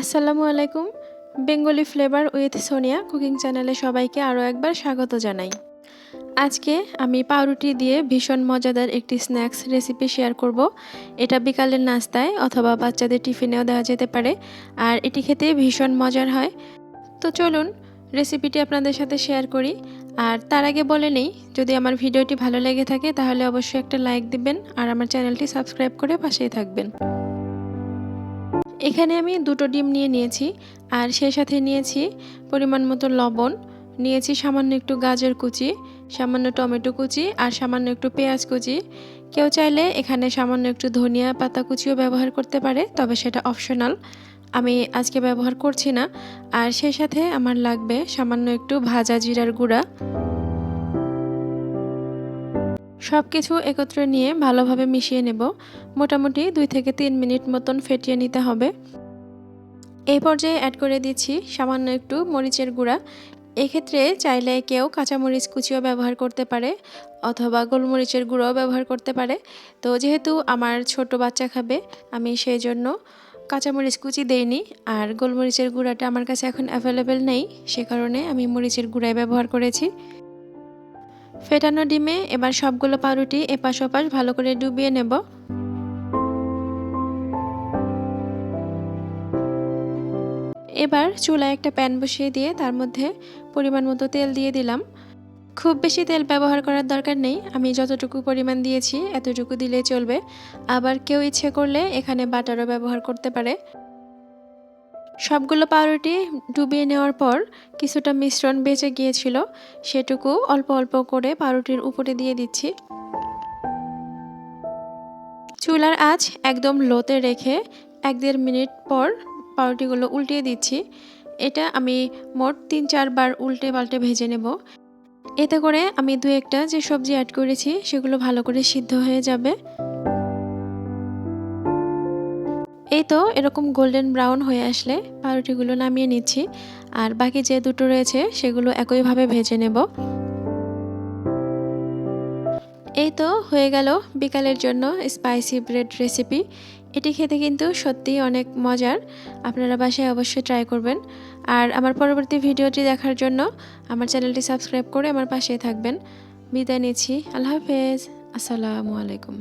আসসালামু আলাইকুম। Bengali flavour with Sonia cooking চ্যানেলে সবাইকে আরও একবার স্বাগত জানাই। আজকে আমি পাউরুটি দিয়ে ভীষণ মজাদার একটি স্ন্যাক্স রেসিপি শেয়ার করব। এটা বিকালের নাস্তায় অথবা বাচ্চাদের টিফিনেও দেওয়া যেতে পারে, আর এটি খেতে ভীষণ মজার হয়। তো চলুন রেসিপিটি আপনাদের সাথে শেয়ার করি। আর তার আগে বলে নেই, যদি আমার ভিডিওটি ভালো লেগে থাকে তাহলে অবশ্যই একটা লাইক দিবেন আর আমার চ্যানেলটি সাবস্ক্রাইব করে পাশেই থাকবেন। এখানে আমি দুটো ডিম নিয়ে নিয়েছি, আর সেই সাথে নিয়েছি পরিমাণ মতো লবণ, নিয়েছি সামান্য একটু গাজর কুচি, সামান্য টমেটো কুচি, আর সামান্য একটু পেঁয়াজ কুচি। কেউ চাইলে এখানে সামান্য একটু ধনিয়া পাতা কুচিও ব্যবহার করতে পারে, তবে সেটা অপশনাল। আমি আজকে ব্যবহার করছি না, আর সেই সাথে আমার লাগবে সামান্য একটু ভাজা জিরার গুঁড়া। সব কিছু একত্রে নিয়ে ভালোভাবে মিশিয়ে নেব। মোটামুটি দুই থেকে তিন মিনিট মতন ফেটিয়ে নিতে হবে। এই পর্যায়ে অ্যাড করে দিচ্ছি সামান্য একটু মরিচের গুঁড়া। এক্ষেত্রে চাইলে কেউ কাঁচামরিচ কুচিও ব্যবহার করতে পারে অথবা গোলমরিচের গুঁড়োও ব্যবহার করতে পারে। তো যেহেতু আমার ছোট বাচ্চা খাবে, আমি সেই জন্য কাঁচামরিচ কুচি দেইনি আর গোলমরিচের গুঁড়াটা আমার কাছে এখন অ্যাভেলেবেল নেই। সে কারণে আমি মরিচের গুঁড়াই ব্যবহার করেছি। ফেটানো ডিমে এবার সবগুলো পাউরুটি এপাশ ওপাশ ভালো করে ডুবিয়ে নেব। এবার চুলায় একটা প্যান বসিয়ে দিয়ে তার মধ্যে পরিমাণ মতো তেল দিয়ে দিলাম। খুব বেশি তেল ব্যবহার করার দরকার নেই, আমি যতটুকু পরিমাণ দিয়েছি এতটুকু দিলে চলবে। আবার কেউ ইচ্ছে করলে এখানে বাটারও ব্যবহার করতে পারে। সবগুলো পাউরুটি ডুবিয়ে নেওয়ার পর কিছুটা মিশ্রণ বেঁচে গিয়েছিল, সেটুকু অল্প অল্প করে পাউরুটির উপরে দিয়ে দিচ্ছি। চুলার আঁচ একদম লোতে রেখে এক দেড় মিনিট পর পাউরুটিগুলো উল্টিয়ে দিচ্ছি। এটা আমি মোট তিন চারবার উল্টে পাল্টে ভেজে নেব। এতে করে আমি দু একটা যে সবজি অ্যাড করেছি, সেগুলো ভালো করে সিদ্ধ হয়ে যাবে। এই তো এরকম গোল্ডেন ব্রাউন হয়ে আসলে, পাউরুটিগুলো নামিয়ে নিচ্ছি। আর বাকি যে দুটো রয়েছে, সেগুলো একইভাবে ভেজে নেব। এই তো হয়ে গেল বিকালের জন্য স্পাইসি ব্রেড রেসিপি এটি খেতে কিন্তু সত্যিই অনেক মজার। আপনারা বাসায় অবশ্যই ট্রাই করবেন। আর আমার পরবর্তী ভিডিওটি দেখার জন্য আমার চ্যানেলটি সাবস্ক্রাইব করে আমার পাশেই থাকবেন। বিদায় নিচ্ছি। আল্লাহ হাফেজ। আসসালামু আলাইকুম।